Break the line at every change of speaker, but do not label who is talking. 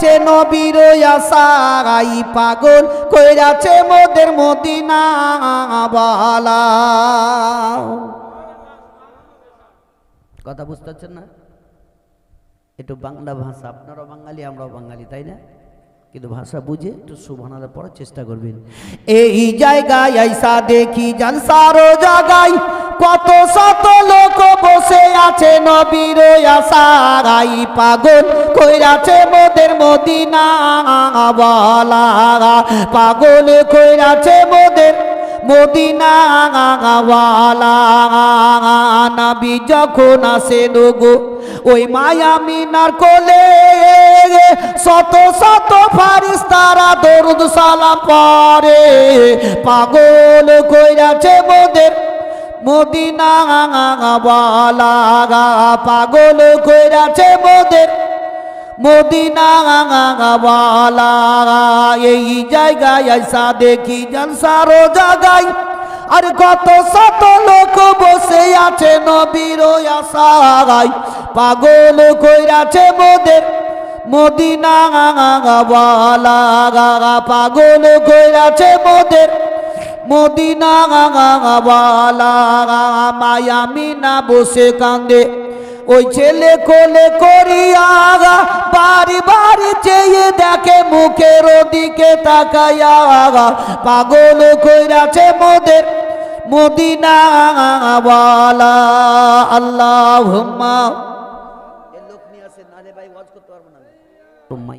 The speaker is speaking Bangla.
আছে নবীর আশাই পাগল, কইরাছে মোদের মদিনা বালা কথা বুঝতে পারছেন না? একটু বাংলা ভাষা, আপনারাও বাঙালি, আমরাও বাঙালি, তাই না? কিন্তু ভাষা বুঝে একটু সুবহানাল্লাহ পড়ার চেষ্টা করবেন। এই জায়গায় আইসা দেখি জান সারো জায়গায় কত শত লোক বসে আছে নবীর আশারাই পাগল, কইরাছে মোদের মদিনা বলা পাগল, কইরাছে মোদের মদিনা নবী যখন আসে গো ওই মায়া মিনার কোলে, শত শত ফারিস তারা দরুদ সালাম পরে পাগল, কইরাছে মোদের মদিনা পাগল কইরাছে মোদের। মদিনা ওয়ালা এই জায়গায় আইসা দেখি জলসারো জায়গায় আর কত শত লোক বসে আছে নবীর আশায়। পাগল কইরাছে মোদের। মদিনা ওয়ালা পাগল কইরাছে মোদের। মদিনা ওয়ালা মায়া মিনা বসে কান্দে ওই ছেলে কোলে করিয়া বাড়ি বাড়ি চেয়ে দেখে মুখের দিকে তাকাইয়া পাগল কইরাছে মোদের মদিনা আল্লাহ লোক নিয়ে আসে নালে ভাই ওয়াজ করতে পারব না